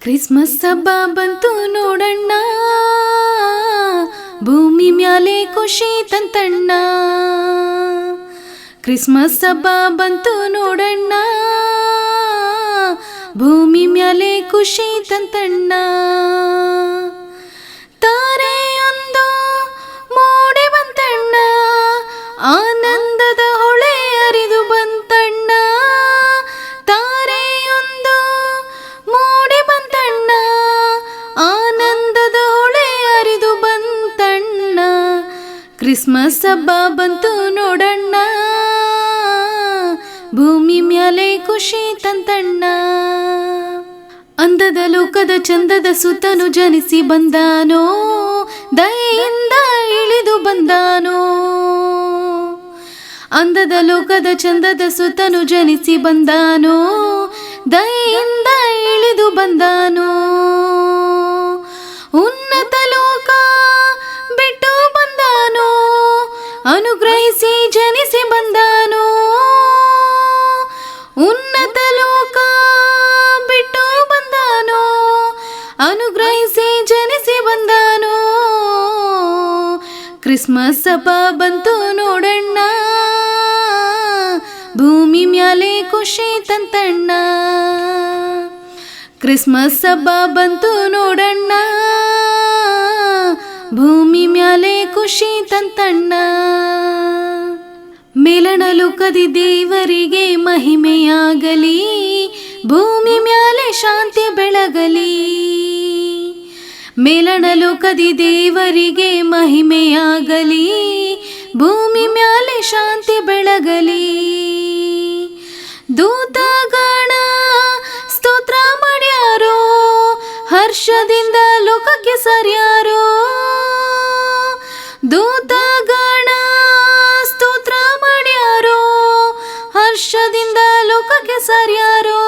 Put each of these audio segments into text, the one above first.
Christmas ಹಬ್ಬ ಬಂತು ನೋಡಣ್ಣ. ಭೂಮಿ ಮ್ಯಾಲೆ ಖುಷಿ ತಂತಣ್ಣ. ಕ್ರಿಸ್ಮಸ್ ಹಬ್ಬ ಬಂತು ನೋಡಣ್ಣ. ಭೂಮಿ ಮ್ಯಾಲೆ ಖುಷಿ ತಂತಣ್ಣ. ಕ್ರಿಸ್ಮಸ್ ಹಬ್ಬ ಬಂತು ನೋಡಣ್ಣ. ಭೂಮಿ ಮ್ಯಾಲೆ ಖುಷಿ ತಂತಣ್ಣ. ಅಂದದ ಲೋಕದ ಚಂದದ ಸುತ್ತನು ಜನಿಸಿ ಬಂದಾನೋ, ದಯೆಯಿಂದ ಇಳಿದು ಬಂದಾನೋ. ಅಂದದ ಲೋಕದ ಚಂದದ ಸುತ್ತನು ಜನಿಸಿ ಬಂದಾನೋ, ದಯೆಯಿಂದ ಇಳಿದು ಬಂದಾನೋ. ಕ್ರಿಸ್ಮಸ್ ಹಬ್ಬ ಬಂತು ನೋಡಣ್ಣ. ಭೂಮಿ ಮ್ಯಾಲೆ ಖುಷಿ ತಂತಣ್ಣ. ಕ್ರಿಸ್ಮಸ್ ಹಬ್ಬ ಬಂತು ನೋಡಣ್ಣ. ಭೂಮಿ ಮ್ಯಾಲೆ ಖುಷಿ ತಂತಣ್ಣ. ಮೇಲಣಲು ಕದಿ ದೇವರಿಗೆ ಮಹಿಮೆಯಾಗಲಿ. ಭೂಮಿ ಮ್ಯಾಲೆ ಶಾಂತಿ ಬೆಳಗಲಿ. ಮೇಲಣ ಲೋಕದಿ ದೇವರಿಗೆ ಮಹಿಮೆಯಾಗಲಿ, ಭೂಮಿ ಮ್ಯಾಲೆ ಶಾಂತಿ ಬೆಳಗಲಿ. ದೂತಗಣ ಸ್ತೋತ್ರ ಮಾಡ್ಯಾರೋ, ಹರ್ಷದಿಂದ ಲೋಕಕ್ಕೆ ಸರಿಯಾರೋ. ದೂತಗಣ ಸ್ತೋತ್ರ ಮಾಡ್ಯಾರೋ, ಹರ್ಷದಿಂದ ಲೋಕಕ್ಕೆ ಸರಿಯಾರೋ.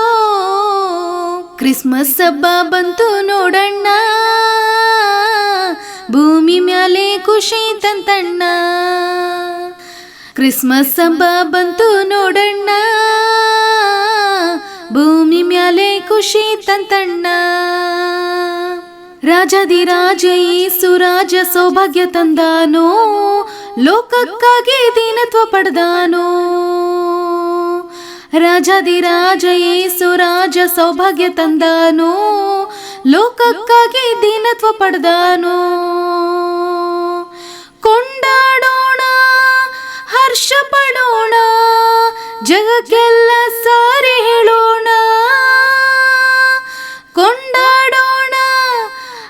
ಕ್ರಿಸ್ಮಸ್ ಹಬ್ಬ ಬಂತು ನೋಡಣ್ಣ. ಖುಷಿ ತಂತಣ್ಣ. ಕ್ರಿಸ್ಮಸ್ ಹಬ್ಬ ಬಂತು ನೋಡಣ್ಣ. ಭೂಮಿ ಮ್ಯಾಲೆ ಖುಷಿ ತಂತಣ್ಣ. ರಾಜಾದಿರಾಜ ಯೇಸು ರಾಜ ಸೌಭಾಗ್ಯ ತಂದಾನೋ, ಲೋಕಕ್ಕಾಗಿ ದೀನತ್ವ ಪಡೆದಾನೋ. ರಾಜಾದಿರಾಜ ಯೇಸು ರಾಜ ಸೌಭಾಗ್ಯ ತಂದಾನೋ, ಲೋಕಕ್ಕಾಗಿ ದೀನತ್ವ ಪಡೆದಾನೋ. ಜಗಕ್ಕೆಲ್ಲ ಸಾರಿ ಹೇಳೋಣ. ಕೊಂಡಾಡೋಣ,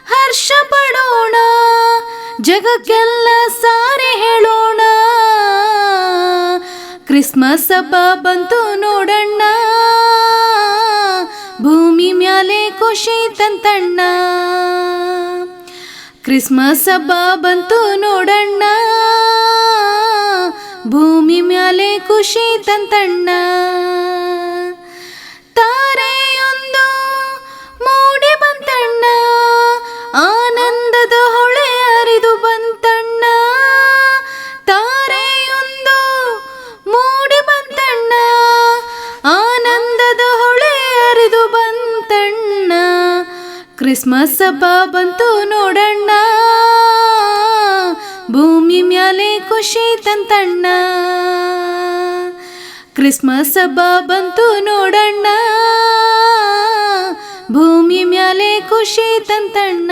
ಹರ್ಷ ಪಡೋಣ, ಜಗಕ್ಕೆಲ್ಲ ಸಾರಿ ಹೇಳೋಣ. ಕ್ರಿಸ್ಮಸ್ ಹಬ್ಬ ಬಂತು ನೋಡಣ್ಣ. ಭೂಮಿ ಮ್ಯಾಲೆ ಖುಷಿ ತಂತಣ್ಣ. ಕ್ರಿಸ್ಮಸ್ ಹಬ್ಬ ಬಂತು ನೋಡಣ್ಣ. ಭೂಮಿ ಮ್ಯಾಲೆ ಖುಷಿ ತಂತಣ್ಣ. ತಾರೆಯೊಂದು ಮೂಡಿ ಬಂತಣ್ಣ. ಆನಂದದ ಹೊಳೆ ಅರಿದು ಬಂತಣ್ಣ. ತಾರೆಯೊಂದು ಮೂಡಿ ಬಂತಣ್ಣ. ಆನಂದದ ಹೊಳೆ ಅರಿದು ಬಂತಣ್ಣ. ಕ್ರಿಸ್ಮಸ್ ಹಬ್ಬ ಬಂತು ನೋಡಣ್ಣ ಮ್ಯಾಲೆ ಖುಷಿ ತಂತಣ್ಣ ಕ್ರಿಸ್ಮಸ್ ಹಬ್ಬ ಬಂತು ನೋಡಣ್ಣ. ಭೂಮಿ ಮ್ಯಾಲೆ ಖುಷಿ ತಂತಣ್ಣ